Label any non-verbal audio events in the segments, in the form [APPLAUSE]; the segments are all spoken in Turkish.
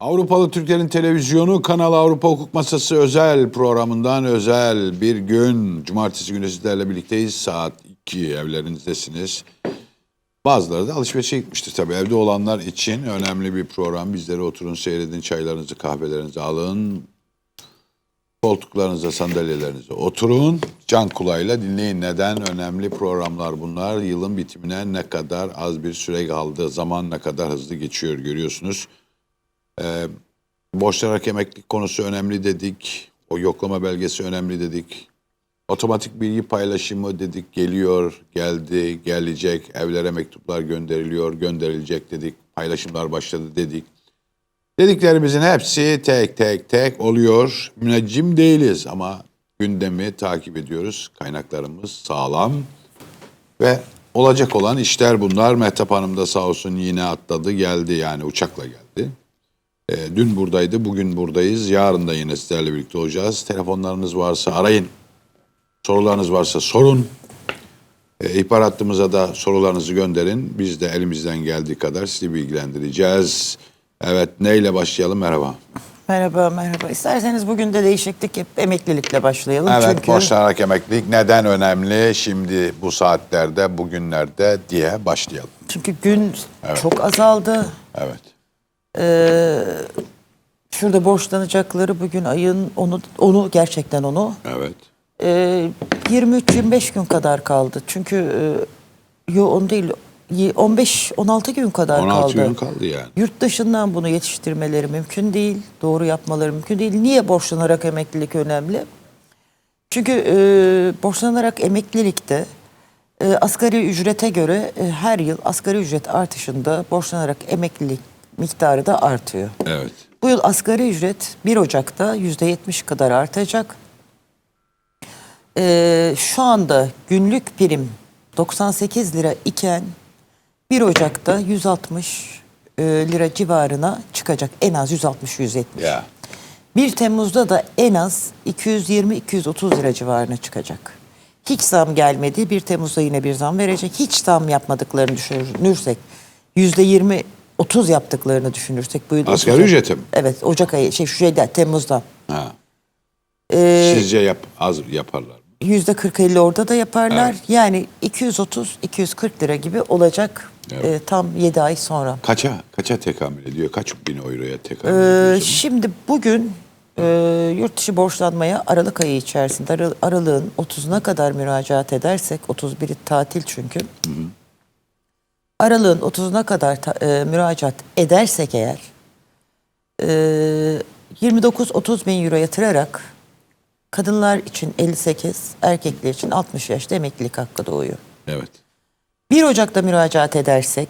Avrupalı Türklerin Televizyonu Kanal Avrupa Hukuk Masası özel programından özel bir gün. Cumartesi günü sizlerle birlikteyiz. Saat 2 evlerinizdesiniz. Bazıları da alışverişe gitmiştir tabii. Evde olanlar için önemli bir program. Bizlere oturun seyredin, çaylarınızı, kahvelerinizi alın. Koltuklarınıza, sandalyelerinize oturun. Can kulağıyla dinleyin. Neden? Önemli programlar bunlar. Yılın bitimine ne kadar az bir süre kaldı. Zaman ne kadar hızlı geçiyor görüyorsunuz. Ee, borçlanarak emeklilik konusu önemli dedik. O yoklama belgesi önemli dedik. Otomatik bilgi paylaşımı dedik geliyor, geldi, gelecek. Evlere mektuplar gönderiliyor, gönderilecek dedik. Paylaşımlar başladı dedik. Dediklerimizin hepsi tek tek tek oluyor. Müneccim değiliz ama gündemi takip ediyoruz. Kaynaklarımız sağlam ve olacak olan işler bunlar. Mehtap Hanım da sağ olsun yine atladı geldi yani uçakla geldi. Ee, dün buradaydı, bugün buradayız. Yarın da yine sizlerle birlikte olacağız. Telefonlarınız varsa arayın. Sorularınız varsa sorun. E, ihbar hattımıza da sorularınızı gönderin. Biz de elimizden geldiği kadar sizi bilgilendireceğiz. Evet, neyle başlayalım? Merhaba. Merhaba, merhaba. İsterseniz bugün de değişiklik hep emeklilikle başlayalım. Evet, Çünkü borçlanarak emeklilik neden önemli? Şimdi bu saatlerde, bugünlerde diye başlayalım. çünkü gün çok azaldı. Evet. Şurada borçlanacakları bugün ayın onu onu gerçekten onu Evet. e, 23-25 gün kadar kaldı. Çünkü e, yo on değil 15-16 gün kadar 16 kaldı. gün kaldı yani. Yurt dışından bunu yetiştirmeleri mümkün değil. Doğru yapmaları mümkün değil. Niye borçlanarak emeklilik önemli? Çünkü e, borçlanarak emeklilikte e, asgari ücrete göre e, her yıl asgari ücret artışında borçlanarak emeklilik miktarı da artıyor. Evet. Bu yıl asgari ücret 1 Ocak'ta %70 kadar artacak. Ee, şu anda günlük prim 98 lira iken 1 Ocak'ta 160 e, lira civarına çıkacak. En az 160-170. Ya. 1 Temmuz'da da en az 220-230 lira civarına çıkacak. Hiç zam gelmedi. 1 Temmuz'da yine bir zam verecek. Hiç zam yapmadıklarını düşünürsek %20 30 yaptıklarını düşünürsek bu yıl Asgari 30 ücrete mi? Evet Ocak ayı şey şeyde Temmuz'da. Ha. Ee, Sizce yap, az yaparlar mı? Yüzde 40-50 orada da yaparlar. Yani 230-240 lira gibi olacak Evet. e, tam 7 ay sonra. Kaça, kaça tekamül ediyor? Kaç bin euroya tekamül Ee, ediyor? şimdi bugün e, yurt dışı borçlanmaya Aralık ayı içerisinde Ar- Aralık'ın 30'una kadar müracaat edersek 31'i tatil çünkü. Aralık'ın 30'una kadar ta- e, müracaat edersek eğer e, 29-30 bin euro yatırarak kadınlar için 58, erkekler için 60 yaşta emeklilik hakkı doğuyor. Evet. 1 Ocak'ta müracaat edersek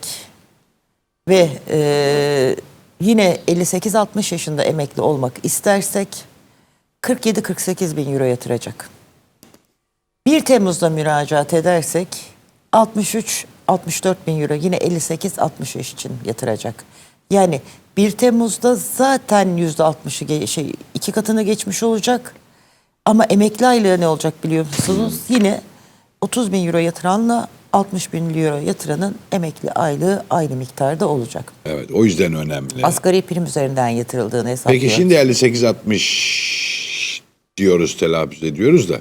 ve e, yine 58-60 yaşında emekli olmak istersek 47-48 bin euro yatıracak. 1 Temmuz'da müracaat edersek 63-64 bin euro yine 58-60 yaş için yatıracak. Yani 1 Temmuz'da zaten %60'ı ge- şey iki katını geçmiş olacak. Ama emekli aylığı ne olacak biliyor musunuz? Yine 30 bin euro yatıranla 60 bin euro yatıranın emekli aylığı aynı miktarda olacak. Evet, o yüzden önemli. Asgari prim üzerinden yatırıldığını hesaplıyor. Peki şimdi 58-60 diyoruz, telaffuz ediyoruz da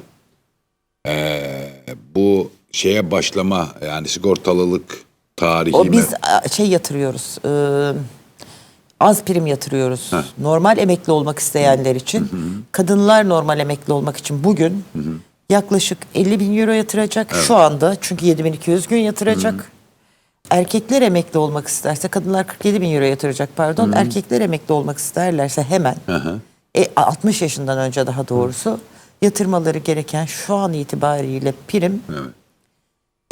ee, bu şeye başlama yani sigortalılık tarihi O mi? biz a, şey yatırıyoruz. e, az prim yatırıyoruz. Normal emekli olmak isteyenler için. Kadınlar normal emekli olmak için bugün yaklaşık 50 bin euro yatıracak. Şu anda çünkü 7200 gün yatıracak. Erkekler emekli olmak isterse kadınlar 47 bin euro yatıracak pardon. Erkekler emekli olmak isterlerse hemen e, 60 yaşından önce daha doğrusu yatırmaları gereken şu an itibariyle prim Evet.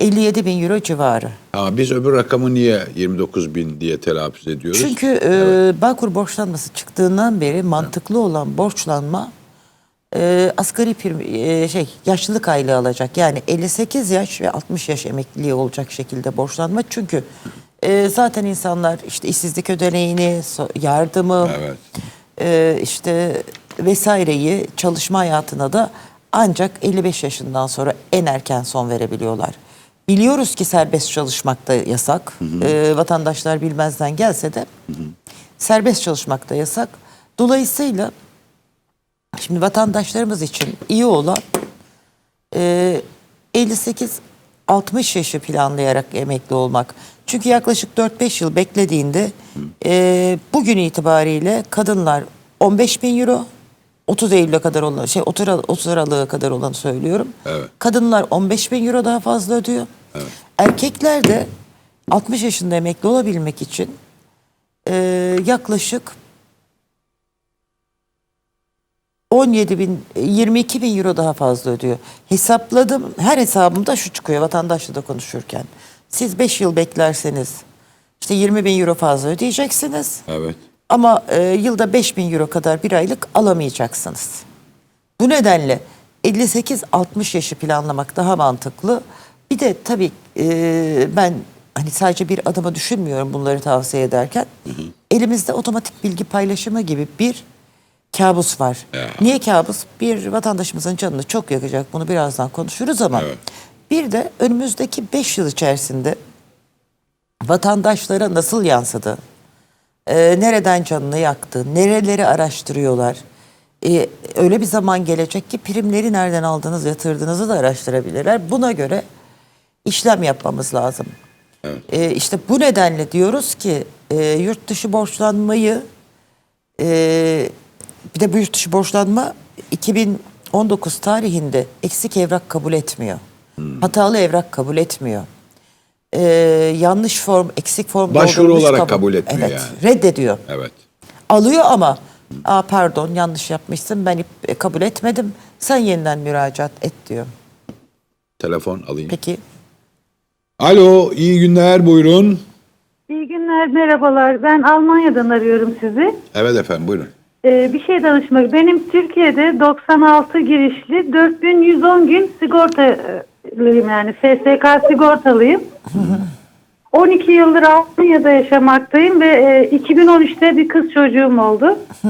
57 bin euro civarı. Ama biz öbür rakamı niye 29 bin diye telaffuz ediyoruz? Çünkü e, Bağkur borçlanması çıktığından beri mantıklı olan borçlanma e, asgari prim, e, şey yaşlılık aylığı alacak. Yani 58 yaş ve 60 yaş emekliliği olacak şekilde borçlanma. Çünkü e, zaten insanlar işte işsizlik ödeneğini, yardımı, Evet. e, işte vesaireyi çalışma hayatına da ancak 55 yaşından sonra en erken son verebiliyorlar. Biliyoruz ki serbest çalışmak da yasak. E, vatandaşlar bilmezden gelse de serbest çalışmak da yasak. Dolayısıyla şimdi vatandaşlarımız için iyi olan e, 58-60 yaşı planlayarak emekli olmak. Çünkü yaklaşık 4-5 yıl beklediğinde e, bugün itibariyle kadınlar 15 bin euro 30 Eylül'e kadar olan şey 30, Ar- 30 Aralık'a kadar olanı söylüyorum. Evet. Kadınlar 15 bin euro daha fazla ödüyor. Erkekler de 60 yaşında emekli olabilmek için e, yaklaşık 17 bin, 22 bin euro daha fazla ödüyor. Hesapladım, her hesabımda şu çıkıyor vatandaşla da konuşurken. Siz 5 yıl beklerseniz işte 20 bin euro fazla ödeyeceksiniz. Evet. Ama e, yılda 5 bin euro kadar bir aylık alamayacaksınız. Bu nedenle 58-60 yaşı planlamak daha mantıklı. Bir de tabii e, ben hani sadece bir adama düşünmüyorum bunları tavsiye ederken. Elimizde otomatik bilgi paylaşımı gibi bir kabus var. Ya. Niye kabus? Bir vatandaşımızın canını çok yakacak. Bunu birazdan konuşuruz ama Evet. bir de önümüzdeki 5 yıl içerisinde vatandaşlara nasıl yansıdı? Ee, nereden canını yaktı? Nereleri araştırıyorlar? Ee, öyle bir zaman gelecek ki primleri nereden aldınız, yatırdığınızı da araştırabilirler. Buna göre işlem yapmamız lazım. Ee, işte bu nedenle diyoruz ki e, yurt dışı borçlanmayı e, bir de bu yurt dışı borçlanma 2019 tarihinde eksik evrak kabul etmiyor. Hatalı evrak kabul etmiyor. Ee, yanlış form, eksik form Başvuru doldurmuş olarak kabul etmiyor evet, yani. reddediyor. Evet. Alıyor ama Aa, pardon yanlış yapmışsın ben ip- e, kabul etmedim. Sen yeniden müracaat et diyor. Telefon alayım. Peki Alo, iyi günler buyurun. İyi günler, merhabalar. Ben Almanya'dan arıyorum sizi. Evet efendim buyurun. Ee, bir şey danışmak. Benim Türkiye'de 96 girişli 4110 gün sigortalıyım yani SSK sigortalıyım. 12 yıldır Almanya'da yaşamaktayım ve e, 2013'te bir kız çocuğum oldu. [LAUGHS]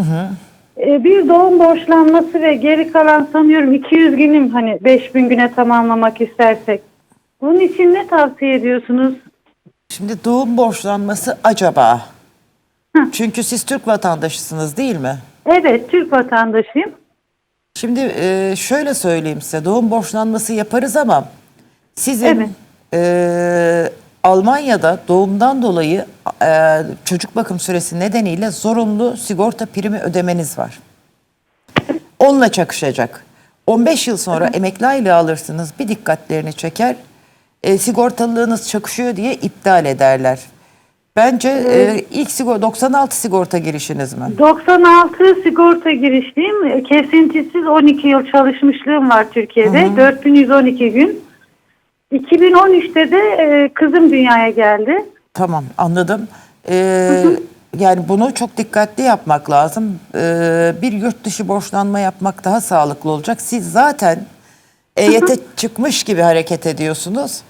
E, bir doğum borçlanması ve geri kalan sanıyorum 200 günüm hani 5000 güne tamamlamak istersek. Bunun için ne tavsiye ediyorsunuz? şimdi doğum borçlanması acaba? Çünkü siz Türk vatandaşısınız değil mi? Evet, Türk vatandaşıyım. Şimdi e, şöyle söyleyeyim size doğum borçlanması yaparız ama sizin Evet. e, Almanya'da doğumdan dolayı e, çocuk bakım süresi nedeniyle zorunlu sigorta primi ödemeniz var. Onunla çakışacak. 15 yıl sonra emekli aylığı alırsınız bir dikkatlerini çeker. E, sigortalılığınız çakışıyor diye iptal ederler. Bence e, ilk sigorta 96 sigorta girişiniz mi? 96 sigorta girişliyim. E, Kesintisiz 12 yıl çalışmışlığım var Türkiye'de. 4112 gün. 2013'te de e, kızım dünyaya geldi. Tamam anladım. Ee, yani bunu çok dikkatli yapmak lazım. Ee, bir yurt dışı borçlanma yapmak daha sağlıklı olacak. Siz zaten EYT çıkmış gibi hareket ediyorsunuz.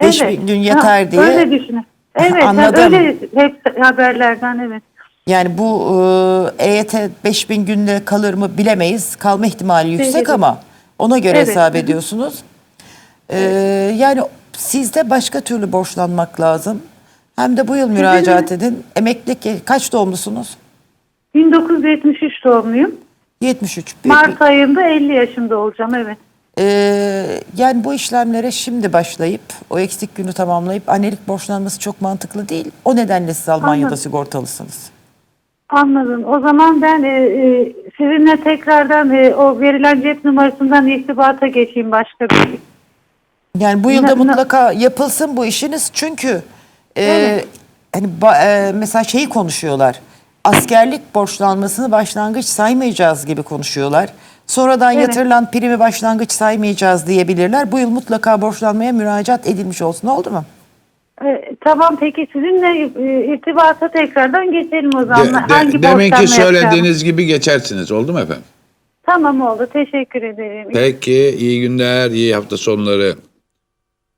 5000 gün yeter Ha, diye. Öyle düşünün. Evet Anladım. öyle hep haberlerden evet. Yani bu e, EYT 5000 günde kalır mı bilemeyiz. Kalma ihtimali yüksek Evet. ama ona göre Evet. hesap ediyorsunuz. Ee, yani sizde başka türlü borçlanmak lazım. Hem de bu yıl müracaat edin. Emeklilik kaç doğumlusunuz? 1973 doğumluyum. 73. Bir- Mart ayında 50 yaşında olacağım evet. Ee, yani bu işlemlere şimdi başlayıp o eksik günü tamamlayıp annelik borçlanması çok mantıklı değil. O nedenle siz Almanya'da Anladım. sigortalısınız. Anladım. O zaman ben e, e, sizinle tekrardan e, o verilen cep numarasından irtibata geçeyim başka bir Yani bu yılda ne- mutlaka yapılsın bu işiniz çünkü e, Evet. hani ba- e, mesela şeyi konuşuyorlar. Askerlik borçlanmasını başlangıç saymayacağız gibi konuşuyorlar. Sonradan Evet. yatırılan primi başlangıç saymayacağız diyebilirler. Bu yıl mutlaka borçlanmaya müracaat edilmiş olsun oldu mu? E, tamam peki sizinle e, irtibata tekrardan geçelim o De, zaman. de- Hangi deminki borçlanma söylediğiniz yapacağımı. gibi geçersiniz oldu mu efendim? Tamam oldu teşekkür ederim. Peki iyi günler, iyi hafta sonları.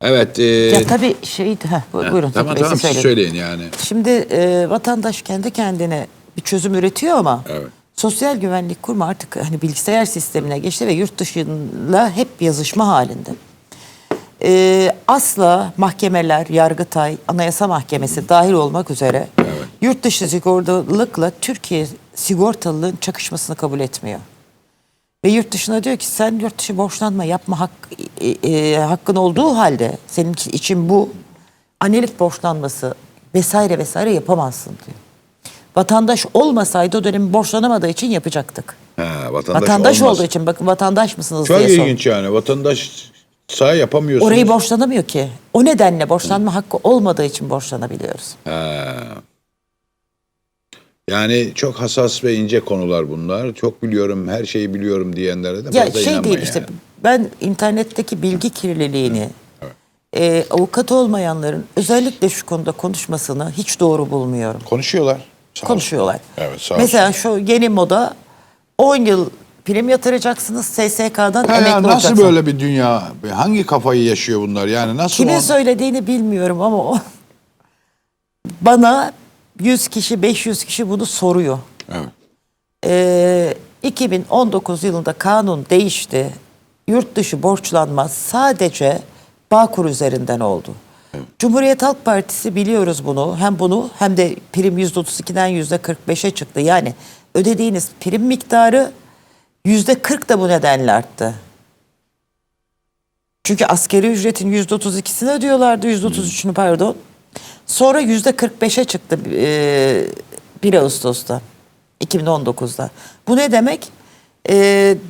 Evet. e, Ya tabii şey, ha, buyurun. Tamam Zeki Bey, tamam siz söyleyin yani. Şimdi e, vatandaş kendi kendine bir çözüm üretiyor ama Evet. Sosyal Güvenlik Kurumu artık hani bilgisayar sistemine geçti ve yurt dışıyla hep yazışma halinde. E, asla mahkemeler, Yargıtay, Anayasa Mahkemesi dahil olmak üzere yurt dışı sigortalılıkla Türkiye sigortalılığın çakışmasını kabul etmiyor. Ve yurt dışına diyor ki sen yurt dışı borçlanma yapma hak, e, e, hakkın olduğu halde senin için bu annelik borçlanması vesaire vesaire yapamazsın diyor. Vatandaş olmasaydı o dönem borçlanamadığı için yapacaktık. Ha, vatandaş, Vatandaş olmaz. olduğu için bakın vatandaş mısınız Çok diye sor. ilginç yani. Vatandaş sağ yapamıyorsunuz. Orayı borçlanamıyor ki. O nedenle borçlanma hakkı olmadığı için borçlanabiliyoruz. Ha. Yani çok hassas ve ince konular bunlar. Çok biliyorum, her şeyi biliyorum diyenlere de Ya fazla şey inanmayın değil işte yani. ben internetteki bilgi kirliliğini e, avukat olmayanların özellikle şu konuda konuşmasını hiç doğru bulmuyorum. Konuşuyorlar. Sağ Konuşuyorlar. olsun. Evet, sağ Mesela şu yeni moda 10 yıl prim yatıracaksınız SSK'dan Ha emekli ya, nasıl olacaksınız. böyle bir dünya? Hangi kafayı yaşıyor bunlar? Yani nasıl Kimin on- söylediğini bilmiyorum ama o bana 100 kişi 500 kişi bunu soruyor. Evet. Ee, 2019 yılında kanun değişti. Yurt dışı borçlanma sadece Bağkur üzerinden oldu. Cumhuriyet Halk Partisi biliyoruz bunu. Hem bunu hem de prim %32'den %45'e çıktı. Yani ödediğiniz prim miktarı %40 da bu nedenle arttı. Çünkü askeri ücretin %32'sini ödüyorlardı, %33'ünü pardon. Sonra %45'e çıktı e, 1 Ağustos'ta, 2019'da. Bu ne demek? E,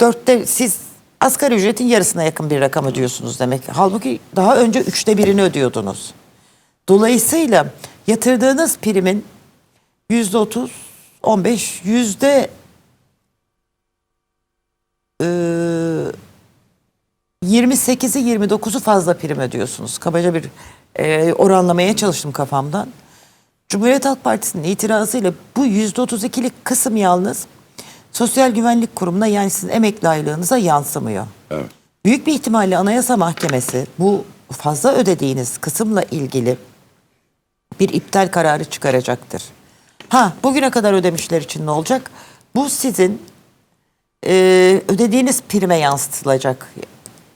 dörtte siz asgari ücretin yarısına yakın bir rakam ödüyorsunuz demek. Halbuki daha önce üçte birini ödüyordunuz. Dolayısıyla yatırdığınız primin yüzde otuz, on beş, yüzde e, 28'i 29'u fazla prim ödüyorsunuz. Kabaca bir e, oranlamaya çalıştım kafamdan. Cumhuriyet Halk Partisi'nin itirazıyla bu %32'lik kısım yalnız Sosyal Güvenlik Kurumu'na yani sizin emekli aylığınıza yansımıyor. Evet. Büyük bir ihtimalle Anayasa Mahkemesi bu fazla ödediğiniz kısımla ilgili bir iptal kararı çıkaracaktır. Ha bugüne kadar ödemişler için ne olacak? Bu sizin e, ödediğiniz prime yansıtılacak.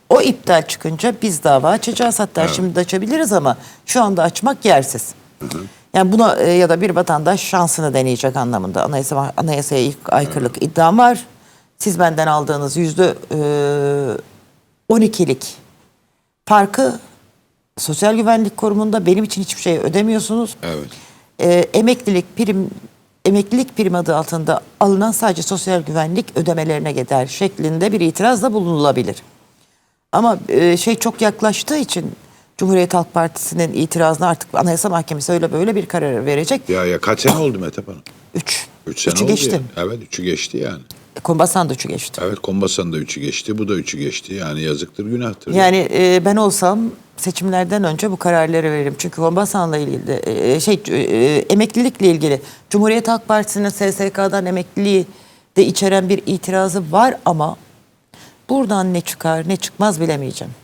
O iptal çıkınca biz dava açacağız. Hatta şimdi de açabiliriz ama şu anda açmak yersiz. Yani buna e, ya da bir vatandaş şansını deneyecek anlamında anayasa anayasaya ilk aykırılık iddiam var. Siz benden aldığınız yüzde e, 12'lik farkı Sosyal Güvenlik Kurumu'nda benim için hiçbir şey ödemiyorsunuz. Evet. E, emeklilik prim emeklilik prim adı altında alınan sadece sosyal güvenlik ödemelerine gider şeklinde bir itirazda bulunulabilir. Ama e, şey çok yaklaştığı için Cumhuriyet Halk Partisi'nin itirazına artık Anayasa Mahkemesi öyle böyle bir karar verecek. Ya ya kaç sene oldu Metap Hanım? Üç. Üç sene Üçü oldu geçti. ya. Evet üçü geçti yani. Kombasan da üçü geçti. Evet Kombasan da üçü geçti. Bu da üçü geçti. Yani yazıktır günahtır. Yani e, ben olsam seçimlerden önce bu kararları veririm. Çünkü Kombasan'la ilgili de, e, şey e, emeklilikle ilgili Cumhuriyet Halk Partisi'nin SSK'dan emekliliği de içeren bir itirazı var ama buradan ne çıkar ne çıkmaz bilemeyeceğim.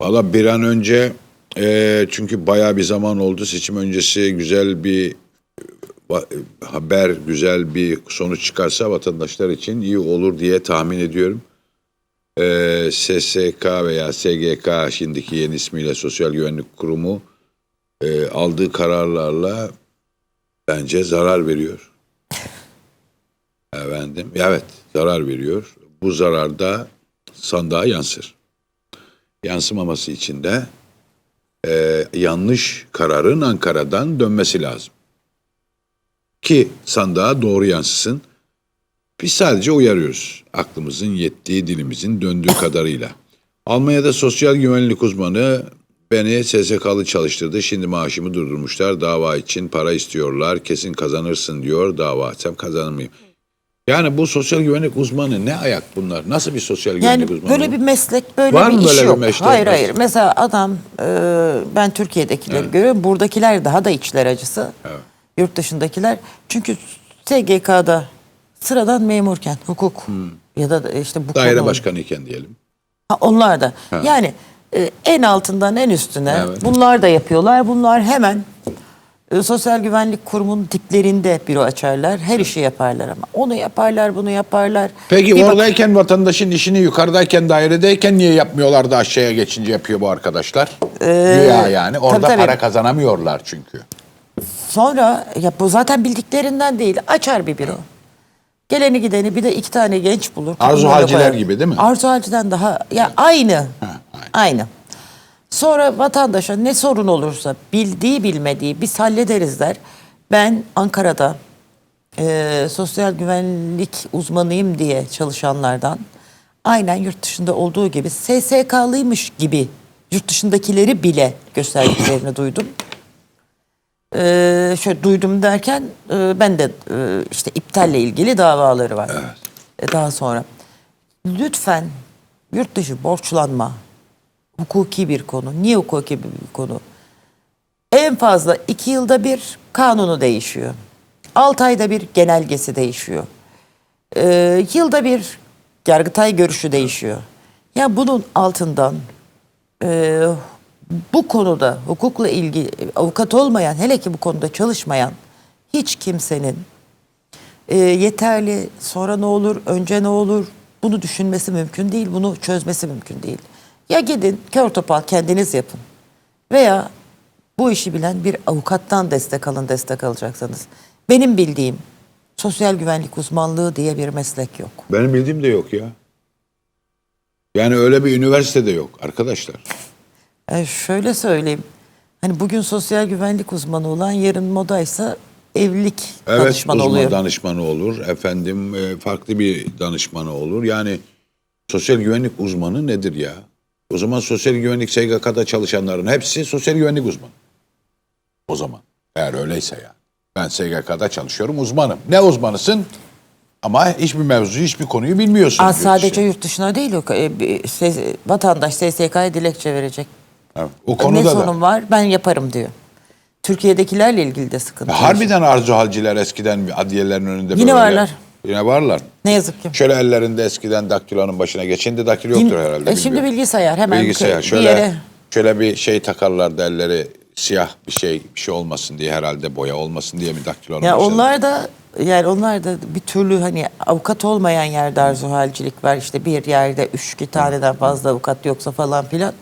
Valla bir an önce e, çünkü bayağı bir zaman oldu. Seçim öncesi güzel bir e, e, haber, güzel bir sonuç çıkarsa vatandaşlar için iyi olur diye tahmin ediyorum. E, SSK veya SGK şimdiki yeni ismiyle Sosyal Güvenlik Kurumu e, aldığı kararlarla bence zarar veriyor. Efendim, evet zarar veriyor. Bu zarar da sandığa yansır yansımaması için de e, yanlış kararın Ankara'dan dönmesi lazım. Ki sandığa doğru yansısın. Biz sadece uyarıyoruz. Aklımızın yettiği dilimizin döndüğü kadarıyla. Almanya'da sosyal güvenlik uzmanı beni SSK'lı çalıştırdı. Şimdi maaşımı durdurmuşlar. Dava için para istiyorlar. Kesin kazanırsın diyor. Dava açsam kazanır mıyım? Yani bu sosyal güvenlik uzmanı ne ayak bunlar? Nasıl bir sosyal Yani güvenlik uzmanı? böyle bu? bir meslek, böyle Var bir iş böyle bir yok. meslek? Hayır hayır. Mesela adam e, ben Türkiye'dekileri görüyorum. Buradakiler daha da içler acısı. Evet. Yurt dışındakiler. Çünkü SGK'da sıradan memurken hukuk ya da işte bu Daire konu- başkanı iken diyelim. Ha, onlar da. Yani e, en altından en üstüne Evet. bunlar da yapıyorlar. Bunlar hemen Sosyal Güvenlik Kurumu'nun diplerinde büro açarlar. Her işi yaparlar ama. Onu yaparlar, bunu yaparlar. Peki Bir bak- oradayken vatandaşın işini yukarıdayken dairedeyken niye yapmıyorlar da aşağıya geçince yapıyor bu arkadaşlar? Güya yani. Orada tabii, tabii. para kazanamıyorlar çünkü. Sonra ya bu zaten bildiklerinden değil. Açar bir büro. Geleni gideni bir de iki tane genç bulur. Arzu Bunları Halciler koyar. gibi değil mi? Arzu Halci'den daha ya aynı. aynı. aynı. Sonra vatandaşa ne sorun olursa bildiği bilmediği biz hallederiz der. Ben Ankara'da e, sosyal güvenlik uzmanıyım diye çalışanlardan aynen yurt dışında olduğu gibi SSK'lıymış gibi yurt dışındakileri bile gösterdiklerini [COUGHS] duydum. Ee, şöyle duydum derken e, ben de e, işte iptalle ilgili davaları var. E, daha sonra lütfen yurt dışı borçlanma hukuki bir konu. Niye hukuki bir konu? En fazla iki yılda bir kanunu değişiyor. Altı ayda bir genelgesi değişiyor. Ee, yılda bir yargıtay görüşü değişiyor. Ya bunun altından e, bu konuda hukukla ilgili avukat olmayan hele ki bu konuda çalışmayan hiç kimsenin e, yeterli sonra ne olur önce ne olur bunu düşünmesi mümkün değil bunu çözmesi mümkün değil. Ya gidin kör topal kendiniz yapın veya bu işi bilen bir avukattan destek alın destek alacaksanız. Benim bildiğim sosyal güvenlik uzmanlığı diye bir meslek yok. Benim bildiğim de yok ya. Yani öyle bir üniversitede yok arkadaşlar. E şöyle söyleyeyim. Hani bugün sosyal güvenlik uzmanı olan yarın modaysa evlilik Evet danışmanı uzman oluyor. danışmanı olur. Efendim e, farklı bir danışmanı olur. Yani sosyal güvenlik uzmanı nedir ya? O zaman sosyal güvenlik SGK'da çalışanların hepsi sosyal güvenlik uzmanı. O zaman eğer öyleyse ya. Ben SGK'da çalışıyorum uzmanım. Ne uzmanısın? Ama hiçbir mevzu, hiçbir konuyu bilmiyorsun. Aa, yurt sadece yurt dışına değil o. E, ses- vatandaş SSK'ya dilekçe verecek. Evet, O ne konuda da. sorun var ben yaparım diyor. Türkiye'dekilerle ilgili de sıkıntı. Ya Harbiden arzu halciler eskiden adliyelerin önünde Yine böyle- varlar. Yine varlar. Ne yazık ki. Şöyle ellerinde eskiden daktilonun başına geç. Şimdi daktilo yoktur herhalde. E, şimdi bilmiyorum. bilgisayar hemen Bilgisayar. bir Şöyle, yere şöyle bir şey takarlar elleri siyah bir şey bir şey olmasın diye herhalde boya olmasın diye bir daktilonun Ya başına. onlar da yani onlar da bir türlü hani avukat olmayan yerde arzu halcilik var. İşte bir yerde üç iki taneden fazla avukat yoksa falan filan.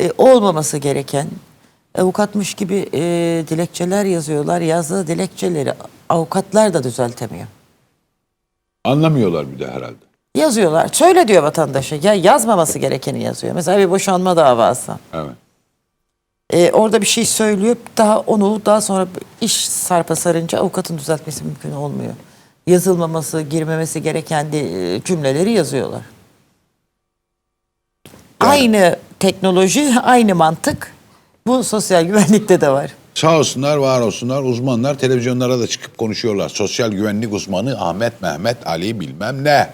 E, olmaması gereken avukatmış gibi e, dilekçeler yazıyorlar. Yazdığı dilekçeleri avukatlar da düzeltemiyor. Anlamıyorlar bir de herhalde. Yazıyorlar. Söyle diyor vatandaşa. Ya yazmaması gerekeni yazıyor. Mesela bir boşanma davası. Evet. E, orada bir şey söylüyor. Daha onu daha sonra iş sarpa sarınca avukatın düzeltmesi mümkün olmuyor. Yazılmaması, girmemesi gereken de, e, cümleleri yazıyorlar. Aynı teknoloji, [LAUGHS] aynı mantık bu sosyal güvenlikte de var. Sağ olsunlar, var olsunlar. Uzmanlar televizyonlara da çıkıp konuşuyorlar. Sosyal güvenlik uzmanı Ahmet Mehmet Ali bilmem ne.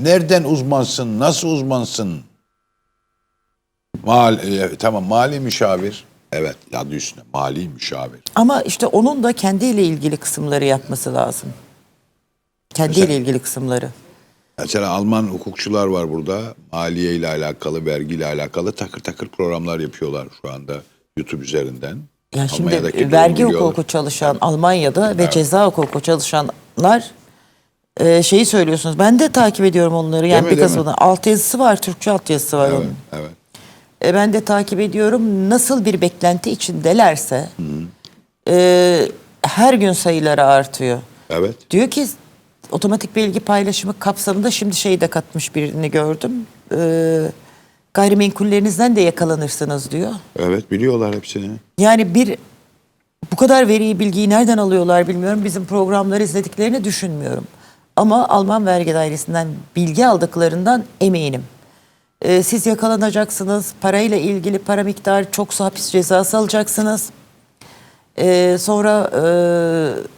Nereden uzmansın? Nasıl uzmansın? Mal, e, tamam mali müşavir. Evet adı üstüne mali müşavir. Ama işte onun da kendiyle ilgili kısımları yapması lazım. Kendiyle Mesela- ilgili kısımları. Mesela Alman hukukçular var burada. Maliye ile alakalı, vergi ile alakalı takır takır programlar yapıyorlar şu anda YouTube üzerinden. Ya şimdi vergi hukuku çalışan Almanya'da ve ceza hukuku çalışanlar e, şeyi söylüyorsunuz. Ben de takip ediyorum onları. Yani bir değil mi? kısmını. Altyazısı var, Türkçe altyazısı var Evet, onun. evet. E, ben de takip ediyorum. Nasıl bir beklenti içindelerse e, her gün sayıları artıyor. Evet. Diyor ki otomatik bilgi paylaşımı kapsamında şimdi şeyi de katmış birini gördüm. E, gayrimenkullerinizden de yakalanırsınız diyor. Evet biliyorlar hepsini. Yani bir bu kadar veriyi bilgiyi nereden alıyorlar bilmiyorum. Bizim programları izlediklerini düşünmüyorum. Ama Alman vergi dairesinden bilgi aldıklarından eminim. Ee, siz yakalanacaksınız. Parayla ilgili para miktarı çoksa hapis cezası alacaksınız. Ee, sonra e,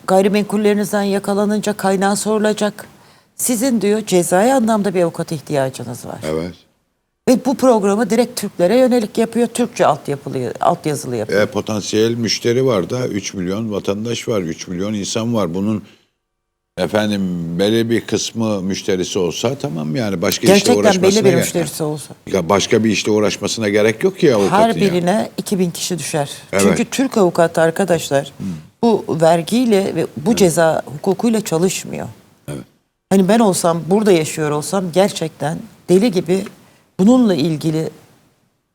gayrimenkullerinizden yakalanınca kaynağı sorulacak. Sizin diyor cezai anlamda bir avukat ihtiyacınız var. Evet. Ve bu programı direkt Türklere yönelik yapıyor. Türkçe altyapılı, altyazılı yapıyor. E, potansiyel müşteri var da 3 milyon vatandaş var, 3 milyon insan var. Bunun efendim belli bir kısmı müşterisi olsa tamam yani başka işle Gerçekten uğraşmasına belli bir müşterisi olsa. Ya başka bir işle uğraşmasına gerek yok ki avukatın Her ya. birine 2000 kişi düşer. Evet. Çünkü Türk avukat arkadaşlar bu vergiyle ve bu ceza hukukuyla çalışmıyor. Evet. Hani ben olsam burada yaşıyor olsam gerçekten deli gibi bununla ilgili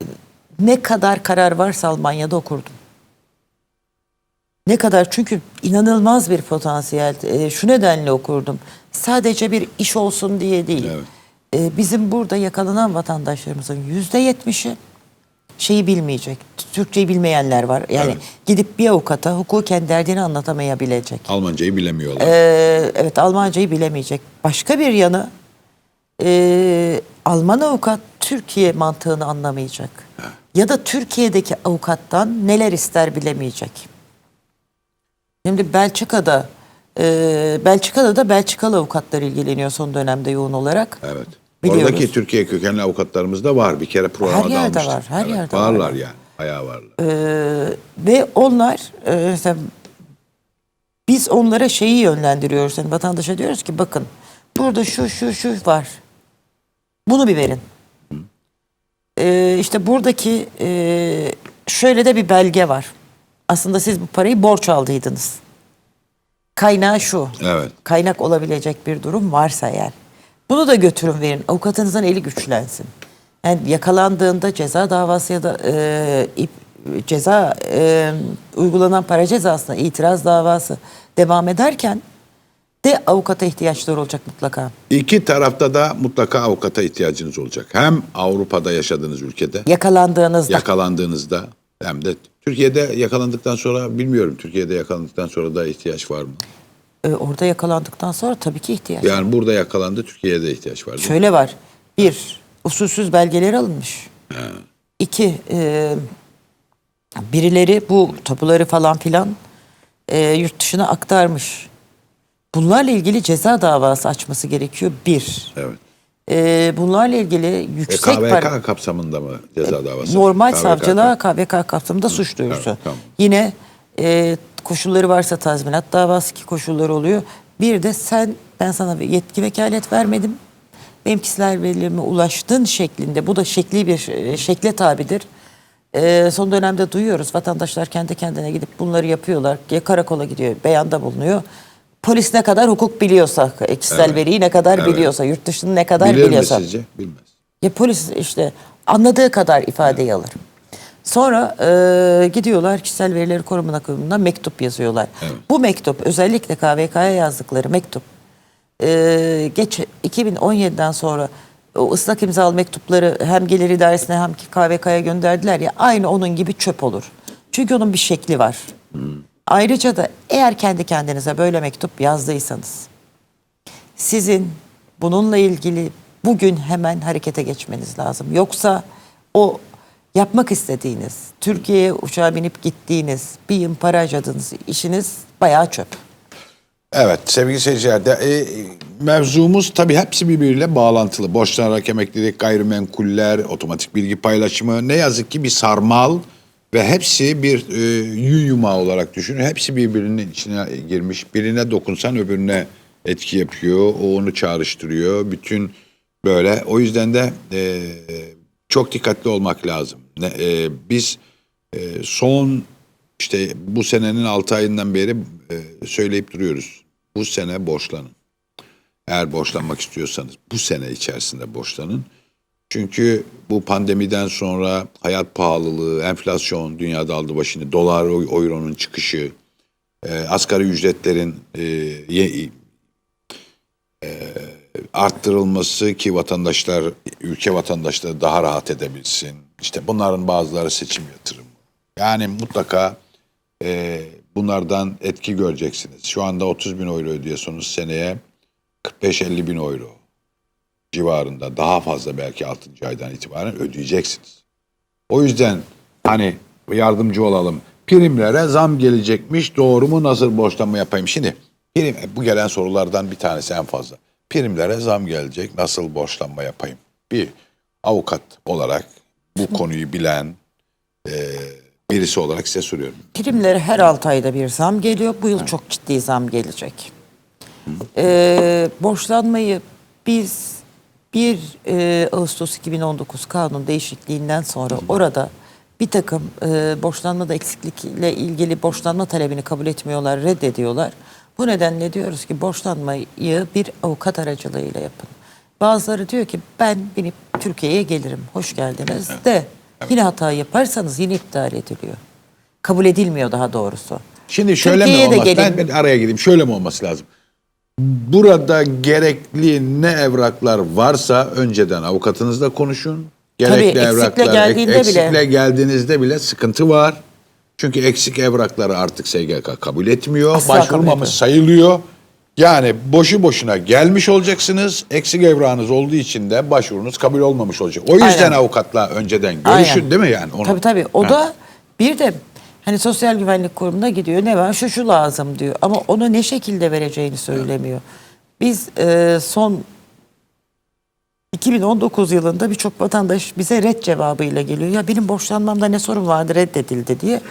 e, ne kadar karar varsa Almanya'da okurdum. Ne kadar çünkü inanılmaz bir potansiyel. E, şu nedenle okurdum. Sadece bir iş olsun diye değil. Evet. E, bizim burada yakalanan vatandaşlarımızın yüzde yetmişi şeyi bilmeyecek. Türkçeyi bilmeyenler var. Yani Evet. gidip bir avukata hukuken derdini anlatamayabilecek. Almancayı bilemiyorlar. Ee, evet Almancayı bilemeyecek. Başka bir yanı e, Alman avukat Türkiye mantığını anlamayacak. Ya da Türkiye'deki avukattan neler ister bilemeyecek. Şimdi Belçika'da e, Belçika'da da Belçikalı avukatlar ilgileniyor son dönemde yoğun olarak. Evet. Biliyoruz. Oradaki Türkiye kökenli avukatlarımız da var. Bir kere programa Her da yerde almıştık. var, her Evet, yerde varlar var. yani. Bayağı varlar. Ee, ve onlar e, mesela biz onlara şeyi yönlendiriyoruz. Yani vatandaşa diyoruz ki bakın burada şu şu şu var. Bunu bir verin. Ee, işte buradaki e, şöyle de bir belge var. Aslında siz bu parayı borç aldıydınız. Kaynağı şu. Evet. Kaynak olabilecek bir durum varsa eğer. Bunu da götürün verin. Avukatınızın eli güçlensin. Yani yakalandığında ceza davası ya da e, ip- ceza e, uygulanan para cezasına itiraz davası devam ederken de avukata ihtiyaçları olacak mutlaka. İki tarafta da mutlaka avukata ihtiyacınız olacak. Hem Avrupa'da yaşadığınız ülkede Yakalandığınızda. yakalandığınızda hem de Türkiye'de yakalandıktan sonra bilmiyorum Türkiye'de yakalandıktan sonra da ihtiyaç var mı? E, orada yakalandıktan sonra tabii ki ihtiyaç. Yani burada yakalandı Türkiye'de ihtiyaç var. Şöyle var. Bir, usulsüz belgeleri alınmış. İki, e, birileri bu tapuları falan filan e, yurt dışına aktarmış. Bunlarla ilgili ceza davası açması gerekiyor. Bir. Evet. E, bunlarla ilgili E, yüksek KVK para... kapsamında mı ceza davası? Normal KVK savcılığa KVK kapsamında suç duyurusu. evet, tamam. Yine e, koşulları varsa tazminat davası ki koşulları oluyor. Bir de sen ben sana yetki vekalet vermedim. Benim kişisel verilerime ulaştın şeklinde. Bu da şekli bir e, şekle tabidir. E, son dönemde duyuyoruz vatandaşlar kendi kendine gidip bunları yapıyorlar. Ya karakola gidiyor, beyanda bulunuyor. Polis ne kadar hukuk biliyorsa, kişisel Evet. veriyi ne kadar Evet. biliyorsa, yurt dışını ne kadar Bilir mi biliyorsa. sizce? Bilmez. Ya polis işte anladığı kadar ifadeyi alır. Sonra e, gidiyorlar kişisel verileri koruma kurumuna mektup yazıyorlar. Evet. Bu mektup özellikle KVK'ya yazdıkları mektup e, geç 2017'den sonra o ıslak imzalı mektupları hem Gelir İdaresi'ne hem ki KVK'ya gönderdiler ya aynı onun gibi çöp olur. Çünkü onun bir şekli var. Ayrıca da eğer kendi kendinize böyle mektup yazdıysanız sizin bununla ilgili bugün hemen harekete geçmeniz lazım. Yoksa o yapmak istediğiniz, Türkiye'ye uçağa binip gittiğiniz, bir yıl para harcadığınız işiniz bayağı çöp. Evet sevgili seyirciler de, e, mevzumuz tabii hepsi birbiriyle bağlantılı. Borçlanarak emeklilik, gayrimenkuller, otomatik bilgi paylaşımı ne yazık ki bir sarmal ve hepsi bir e, yumağı olarak düşünün. Hepsi birbirinin içine girmiş. Birine dokunsan öbürüne etki yapıyor. O onu çağrıştırıyor. Bütün böyle o yüzden de e, çok dikkatli olmak lazım. Ne, e, biz e, son işte bu senenin 6 ayından beri e, söyleyip duruyoruz. Bu sene borçlanın. Eğer borçlanmak istiyorsanız bu sene içerisinde borçlanın. Çünkü bu pandemiden sonra hayat pahalılığı, enflasyon dünyada aldı başını, dolar, euronun çıkışı, e, asgari ücretlerin e, e, arttırılması ki vatandaşlar, ülke vatandaşları daha rahat edebilsin. İşte bunların bazıları seçim yatırımı. Yani mutlaka e, bunlardan etki göreceksiniz. Şu anda 30 bin euro ödüyorsunuz seneye 45-50 bin euro civarında daha fazla belki 6. aydan itibaren ödeyeceksiniz. O yüzden hani yardımcı olalım. Primlere zam gelecekmiş doğru mu nasıl borçlanma yapayım? Şimdi prim, bu gelen sorulardan bir tanesi en fazla. Primlere zam gelecek nasıl borçlanma yapayım? Bir avukat olarak bu konuyu bilen e, birisi olarak size soruyorum. Primlere her 6 ayda bir zam geliyor. Bu yıl çok ciddi zam gelecek. Ee, borçlanmayı biz 1 e, Ağustos 2019 kanun değişikliğinden sonra orada bir takım e, borçlanmada eksiklikle ilgili borçlanma talebini kabul etmiyorlar, reddediyorlar. Bu nedenle diyoruz ki borçlanmayı bir avukat aracılığıyla yapın. Bazıları diyor ki ben binip Türkiye'ye gelirim, hoş geldiniz de yine hata yaparsanız yine iptal ediliyor. Kabul edilmiyor daha doğrusu. Şimdi şöyle mi Türkiye'ye de olması? Ben, gelin. ben araya gireyim. Şöyle mi olması lazım? Burada gerekli ne evraklar varsa önceden avukatınızla konuşun. Gerekli eksikle evraklar geldiğinde bile. eksikle geldiğinizde bile sıkıntı var. Çünkü eksik evrakları artık SGK kabul etmiyor. Asla kabul Başvurmamış etmiyor. sayılıyor. Yani boşu boşuna gelmiş olacaksınız. Eksik evrağınız olduğu için de başvurunuz kabul olmamış olacak. O yüzden Aynen. avukatla önceden görüşün Aynen. değil mi yani? Onu. Tabii tabii. O Ha. da bir de hani sosyal güvenlik kurumuna gidiyor. Ne var? Şu şu lazım diyor. Ama onu ne şekilde vereceğini söylemiyor. Biz e, son 2019 yılında birçok vatandaş bize red cevabıyla geliyor. Ya benim borçlanmamda ne sorun vardı reddedildi diye.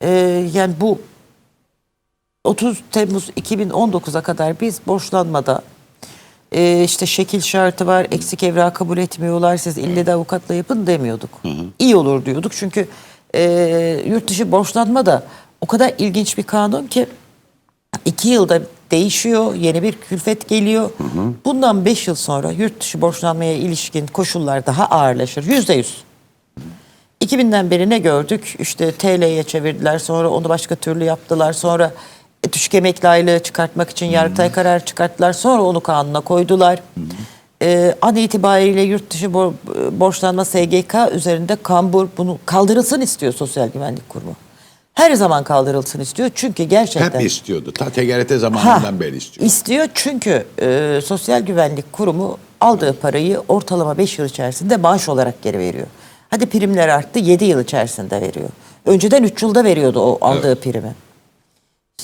E, yani bu 30 Temmuz 2019'a kadar biz borçlanmada e, işte şekil şartı var, eksik evrak kabul etmiyorlar, siz ille de avukatla yapın demiyorduk. İyi olur diyorduk çünkü e, yurt dışı borçlanma da o kadar ilginç bir kanun ki iki yılda değişiyor, yeni bir külfet geliyor. Bundan beş yıl sonra yurt dışı borçlanmaya ilişkin koşullar daha ağırlaşır. Yüzde yüz. 2000'den beri ne gördük? İşte TL'ye çevirdiler sonra onu başka türlü yaptılar. Sonra düşük emekli aylığı çıkartmak için Yargıtay karar çıkarttılar. Sonra onu kanuna koydular. Ee, an itibariyle yurt dışı bor- borçlanma SGK üzerinde kambur bunu kaldırılsın istiyor Sosyal Güvenlik Kurumu. Her zaman kaldırılsın istiyor çünkü gerçekten... Hep istiyordu. Ta TGRT zamanından Ha, beri istiyor. İstiyor çünkü e, Sosyal Güvenlik Kurumu aldığı parayı ortalama 5 yıl içerisinde maaş olarak geri veriyor. Hadi primler arttı 7 yıl içerisinde veriyor. Önceden 3 yılda veriyordu o aldığı primi.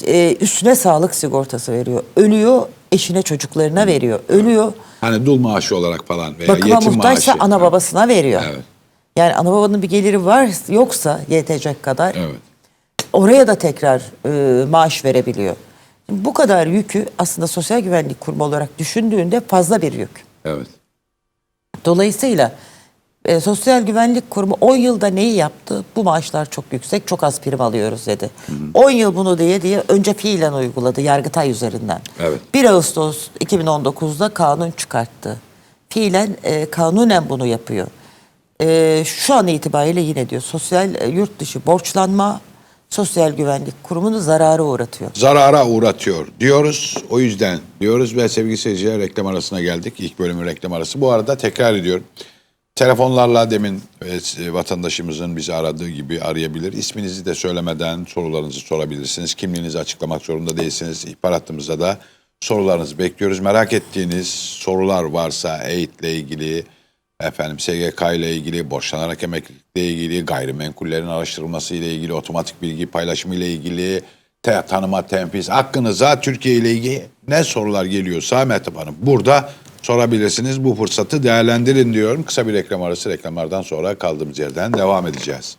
E, üstüne sağlık sigortası veriyor. Ölüyor eşine çocuklarına veriyor. Ölüyor Hani dul maaşı olarak falan veya bakıma yetim muhtaçsa maaşı. ana babasına veriyor. Evet. Yani ana babanın bir geliri var yoksa yetecek kadar Evet. oraya da tekrar e, maaş verebiliyor. Bu kadar yükü aslında sosyal güvenlik kurumu olarak düşündüğünde fazla bir yük. Evet. Dolayısıyla e, sosyal güvenlik kurumu 10 yılda neyi yaptı? Bu maaşlar çok yüksek, çok az prim alıyoruz dedi. 10 yıl bunu diye diye önce fiilen uyguladı Yargıtay üzerinden. Evet. 1 Ağustos 2019'da kanun çıkarttı. Fiilen e, kanunen bunu yapıyor. E, şu an itibariyle yine diyor sosyal e, yurt dışı borçlanma sosyal güvenlik kurumunu zarara uğratıyor. Zarara uğratıyor diyoruz. O yüzden diyoruz ve sevgili seyirciler reklam arasına geldik. İlk bölümün reklam arası. Bu arada tekrar ediyorum. Telefonlarla demin e, vatandaşımızın bizi aradığı gibi arayabilir. İsminizi de söylemeden sorularınızı sorabilirsiniz. Kimliğinizi açıklamak zorunda değilsiniz. İhbar hattımızda da sorularınızı bekliyoruz. Merak ettiğiniz sorular varsa EYT'le ilgili, efendim SGK ile ilgili, borçlanarak emeklilikle ilgili, gayrimenkullerin araştırılması ile ilgili, otomatik bilgi paylaşımı ile ilgili, te, tanıma, tempiz, hakkınıza Türkiye ile ilgili ne sorular geliyorsa Mehtap Hanım burada sorabilirsiniz. Bu fırsatı değerlendirin diyorum. Kısa bir reklam arası reklamlardan sonra kaldığımız yerden devam edeceğiz.